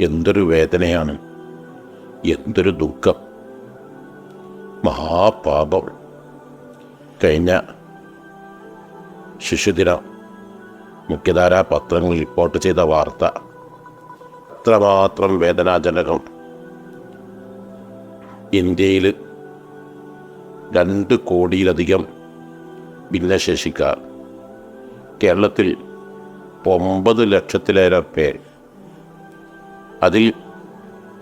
എന്തൊരു വേദനയാണ്. എന്തൊരു ദുഃഖം. മഹാപാപം. കഴിഞ്ഞ ശിശുദിന മുഖ്യധാരാ പത്രങ്ങളിൽ റിപ്പോർട്ട് ചെയ്ത വാർത്ത. അത്രമാത്രം വേദനാജനകം. ഇന്ത്യയിൽ രണ്ട് കോടിയിലധികം ഭിന്നശേഷിക്കാർ. കേരളത്തിൽ ഒമ്പത് ലക്ഷത്തിലേറെ പേർ അതിൽ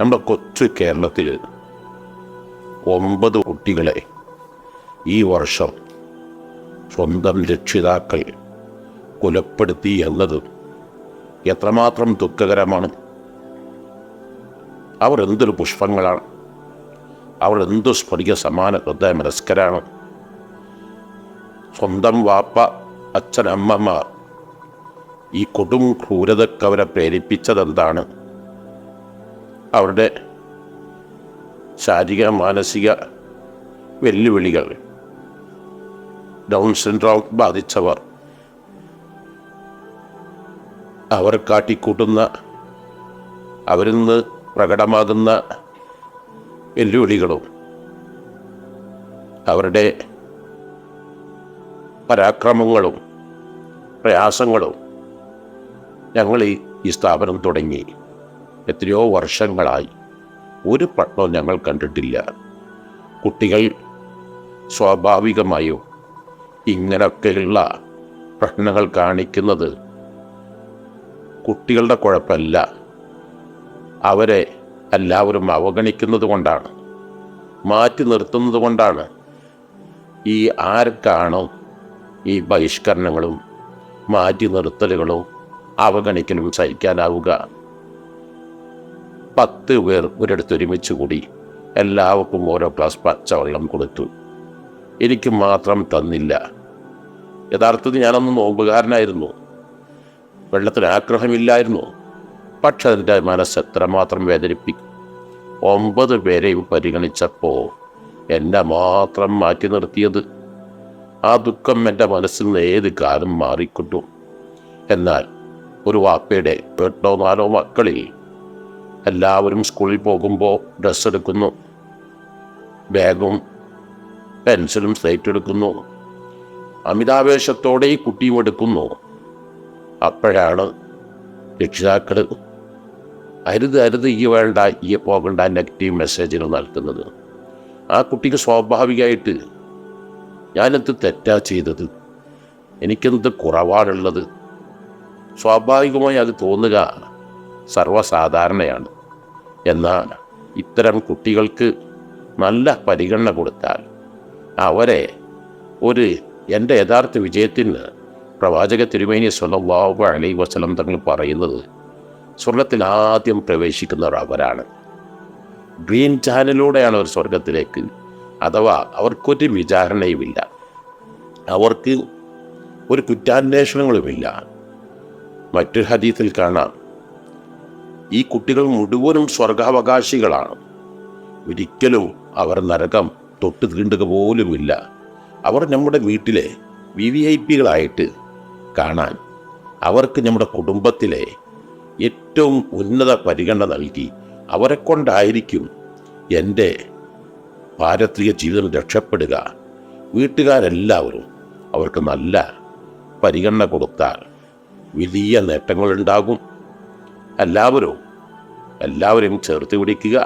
നമ്മുടെ കൊച്ചു കേരളത്തിൽ ഒമ്പത് കുട്ടികളെ ഈ വർഷം സ്വന്തം രക്ഷിതാക്കൾ കൊലപ്പെടുത്തി എന്നത് എത്രമാത്രം ദുഃഖകരമാണ്. അവർ എന്തൊരു പുഷ്പങ്ങളാണ്. അവർ എന്തു സ്ഫടിക സമാന ഹൃദയ മനസ്കരാണ്. സ്വന്തം വാപ്പ അച്ഛനമ്മമാർ ഈ കൊടും ക്രൂരതക്കവരെ പ്രേരിപ്പിച്ചതെന്താണ്? അവരുടെ ശാരീരിക മാനസിക വെല്ലുവിളികൾ. ഡൗൺ സിൻഡ്രോം ബാധിച്ചവർ അവർ കാട്ടിക്കൂട്ടുന്ന അവരിൽ നിന്ന് പ്രകടമാകുന്ന വെല്ലുവിളികളും അവരുടെ പരാക്രമങ്ങളും പ്രയാസങ്ങളും ഞങ്ങൾ ഈ സ്ഥാപനം തുടങ്ങി. എത്രയോ വർഷങ്ങളായി. ഒരു പട്ടണവും ഞങ്ങൾ കണ്ടിട്ടില്ല. കുട്ടികൾ സ്വാഭാവികമായും ഇങ്ങനെയൊക്കെയുള്ള പ്രശ്നങ്ങൾ കാണിക്കുന്നത് കുട്ടികളുടെ കുഴപ്പമല്ല. അവരെ എല്ലാവരും അവഗണിക്കുന്നത് കൊണ്ടാണ്. മാറ്റി നിർത്തുന്നത് കൊണ്ടാണ്. ഈ ആർക്കാണോ ഈ ബഹിഷ്കരണങ്ങളും മാറ്റി നിർത്തലുകളും അവഗണിക്കലും സഹിക്കാനാവുക? പത്ത് പേർ ഒരിടത്ത് ഒരുമിച്ച് കൂടി എല്ലാവർക്കും ഓരോ ഗ്ലാസ് പച്ചവെള്ളം കൊടുത്തു. എനിക്ക് മാത്രം തന്നില്ല. യഥാർത്ഥത്തിൽ ഞാനൊന്ന് നോമ്പുകാരനായിരുന്നു. വെള്ളത്തിന് ആഗ്രഹമില്ലായിരുന്നു. പക്ഷെ അതിന്റെ മനസ്സ് എത്രമാത്രം വേദനിപ്പിക്കും ഒമ്പത് പേരെയും പരിഗണിച്ചപ്പോൾ എന്നെ മാത്രം മാറ്റി നിർത്തിയത്. ആ ദുഃഖം എന്റെ മനസ്സിൽ നിന്ന് ഏത് കാലം മാറിക്കിട്ടും. എന്നാൽ ഒരു വാപ്പയുടെ എട്ടോ നാലോ മക്കളിൽ എല്ലാവരും സ്കൂളിൽ പോകുമ്പോൾ ഡ്രസ്സ് എടുക്കുന്നു. ബാഗും പെൻസിലും സ്ലേറ്റ് എടുക്കുന്നു. അമിതാവേശത്തോടെ ഈ കുട്ടിയും എടുക്കുന്നു. അപ്പോഴാണ് രക്ഷിതാക്കൾ അരുത് അരുത് ഈ വേണ്ട ഈ പോകണ്ട നെഗറ്റീവ് മെസ്സേജുകൾ നൽകുന്നത്. ആ കുട്ടിക്ക് സ്വാഭാവികമായിട്ട് ഞാനെന്ത് തെറ്റാ ചെയ്തത്. എനിക്കെന്ത് കുറവാണുള്ളത്? സ്വാഭാവികമായി അത് തോന്നുക സർവസാധാരണയാണ്. എന്നാൽ ഇത്തരം കുട്ടികൾക്ക് നല്ല പരിഗണന കൊടുത്താൽ അവരെ ഒരു എന്റെ യഥാർത്ഥ വിജയത്തിന് പ്രവാചക തിരുമേനി സ്വല്ലല്ലാഹു അലൈഹി വസല്ലം തങ്ങൾ പറയുന്നത് സ്വർഗത്തിൽ ആദ്യം പ്രവേശിക്കുന്നവർ അവരാണ്. ഗ്രീൻ ചാനലിലൂടെയാണ് അവർ സ്വർഗത്തിലേക്ക് അഥവാ അവർക്കൊരു വിചാരണയുമില്ല. അവർക്ക് ഒരു കുറ്റാന്വേഷണങ്ങളുമില്ല. മറ്റൊരു ഹദീത്തിൽ കാണാം. ഈ കുട്ടികൾ മുഴുവനും സ്വർഗാവകാശികളാണ്. ഒരിക്കലും അവർ നരകം തൊട്ട് തീണ്ടുക പോലുമില്ല. അവർ നമ്മുടെ വീട്ടിലെ വി വി ഐ പികളായിട്ട് കാണാൻ അവർക്ക് നമ്മുടെ കുടുംബത്തിലെ ഏറ്റവും ഉന്നത പരിഗണന നൽകി അവരെ കൊണ്ടായിരിക്കും എന്റെ പാരത്രിക ജീവിതം രക്ഷപ്പെടുക. വീട്ടുകാരെല്ലാവരും അവർക്ക് നല്ല പരിഗണന കൊടുത്താൽ വലിയ നേട്ടങ്ങളുണ്ടാകും. എല്ലാവരും എല്ലാവരെയും ചേർത്ത് പിടിക്കുക.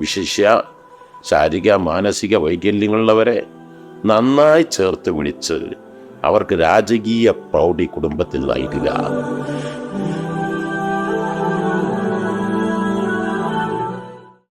വിശിഷ്യ ശാരീരിക മാനസിക വൈകല്യങ്ങളുള്ളവരെ നന്നായി ചേർത്ത് പിടിച്ച് അവർക്ക് രാജകീയ പ്രൗഢി കുടുംബത്തിൽ നൽകുക.